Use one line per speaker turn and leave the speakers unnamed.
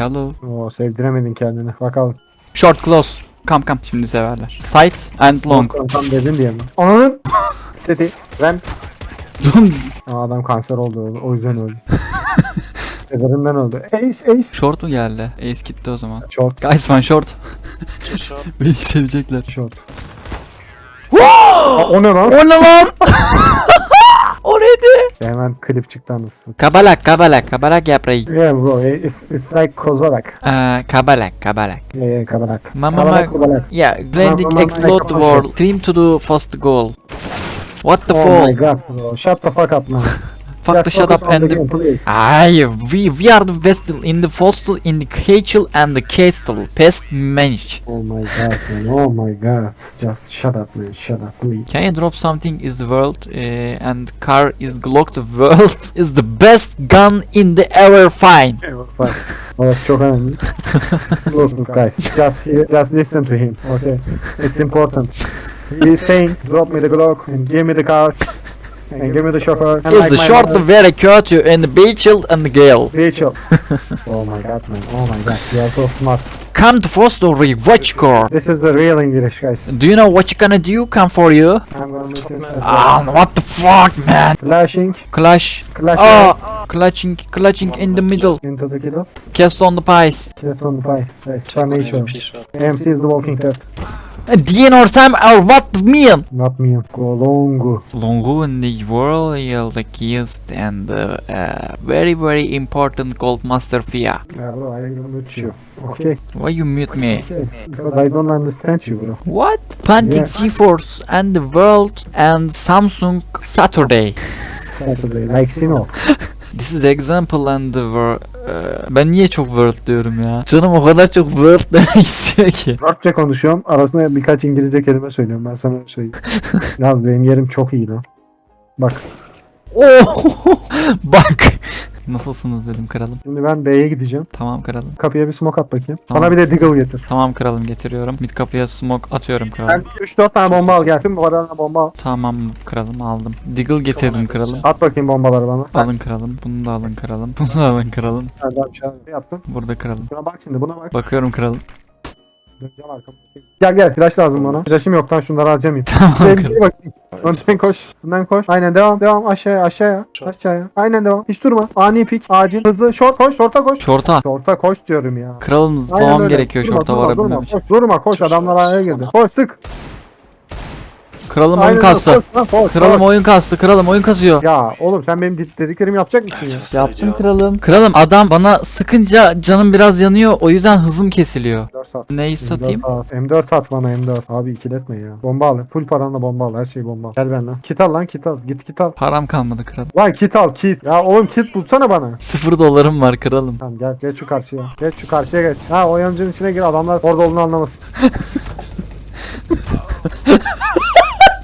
Hello.
Oo sevdiremedin kendini. Bakalım.
Short close. Come come. Şimdi severler. Side and long.
Tam, tam dedin diye mi? Ananın. Dedi. Ben. Aa, adam kanser oldu. O yüzden öldü. Kederinden öldü. Ace ace.
short mu geldi? Ace gitti o zaman.
Short.
Guys short.
Short.
Beni sevecekler.
Short. Aa, o ne lan?
O ne lan?
Hemen klip çıktı anasını.
Kabalak kabalak kabalak yaprağı.
Yeah bro, it's, it's like kozalak.
Ee, kabalak kabalak.
Yeah, yeah, kabalak.
Mama
Kabalak, kabalak.
Yeah, blending
Mama,
explode the world. Dream to do first goal. What the
Oh
fall?
my god bro, shut the fuck up man.
Fuck the shut up and
the
the
game, please.
Ay, we we are the best in the fossil in the castle and the castle. Pest manage.
Oh my god man, oh my god. Just shut up man, shut up please.
Can you drop something is the world uh, and car is Glock the world is the best gun in the ever find.
Bak, orası çok önemli. Look, guys, just just listen to him, okay? It's important. He's saying, drop me the Glock and give me the car and give me the chauffeur. And
Is
like
the short
mother,
very courteous and the Beechill and the Gale.
Rachel. oh my god man, oh my god, you are so smart.
Come to foster watch car.
This is the real English guys.
Do you know what you gonna do? Come for you.
I'm gonna make it.
Ah, what the fuck, man?
Clashing.
Clash.
clash
Oh, clutching, clutching in the middle.
into the kiddo.
Cast on the pies.
Get on the pie. Guys, formation.
P short.
MC is the walking dead.
Dean or Sam or what mean?
Not me. Golongu.
Longu in the world is the keys and uh, uh, very very important gold master Fia.
Yeah bro, I will mute you. Okay.
Why you mute me?
Okay. Because I don't understand you bro.
What? Planting
Yeah.
GeForce and the world and Samsung Saturday.
Saturday. Like Sino.
This is example and the wor- uh, ben niye çok world diyorum ya? Canım o kadar çok world demek istiyor ki.
Arapça konuşuyorum. Arasında birkaç İngilizce kelime söylüyorum. Ben sana öyle söyleyeyim. Yalnız benim yerim çok iyi lan. Bak.
Oh! Bak. Nasılsınız dedim kralım.
Şimdi ben B'ye gideceğim.
Tamam kralım.
Kapıya bir smoke at bakayım.
Tamam.
Bana bir de Deagle getir.
Tamam kralım getiriyorum. Mid kapıya smoke atıyorum
Ben
kralım.
3-4 tane bomba al gelsin. Bu arada bomba al.
Tamam kralım aldım. Deagle getirdim kralım.
At bakayım bombaları bana.
Alın kralım. Bunu da alın kralım. Bunu da alın kralım.
Ben daha bir şey yaptım.
Burada kralım.
Buna bak şimdi buna bak.
Bakıyorum kralım.
Döneceğim. Gel gel flash lazım bana. Flash'ım yok lan şunları harcamayayım.
Tamam
Şuraya
kralım.
Önden koş. Önden koş. Aynen devam devam aşağıya aşağıya. Aşağıya. Aynen devam. Hiç durma. Ani pik. Acil. Hızlı. Short koş. Short'a koş.
Şorta.
Short'a koş diyorum ya.
Kralım
Aynen
zıplamam
öyle.
gerekiyor
Durma,
şorta
durma,
varabilmem
durma,
için.
Koş, durma koş adamlar araya girdi. Koş sık.
Kralım
Aynen
oyun
öyle,
kastı.
koş, lan, koş,
Kralım
koş.
oyun kastı. Kralım oyun kasıyor.
Ya oğlum sen benim dediklerimi yapacak mısın ya?
Yaptım kralım. Kralım adam bana sıkınca canım biraz yanıyor. O yüzden hızım kesiliyor.
4 saat.
Neyi satayım?
M4 at. M4 sat bana M4. Abi ikiletme ya. Bomba al. Full paranla bomba al. Her şey bomba al. Gel benimle. Kit al lan kit al. Git kit al.
Param kalmadı kralım.
Lan kit al kit. Ya oğlum kit bulsana bana.
Sıfır dolarım var kralım.
Tamam gel geç şu karşıya. Geç şu karşıya geç. Ha o yancının içine gir adamlar orada olduğunu anlamasın.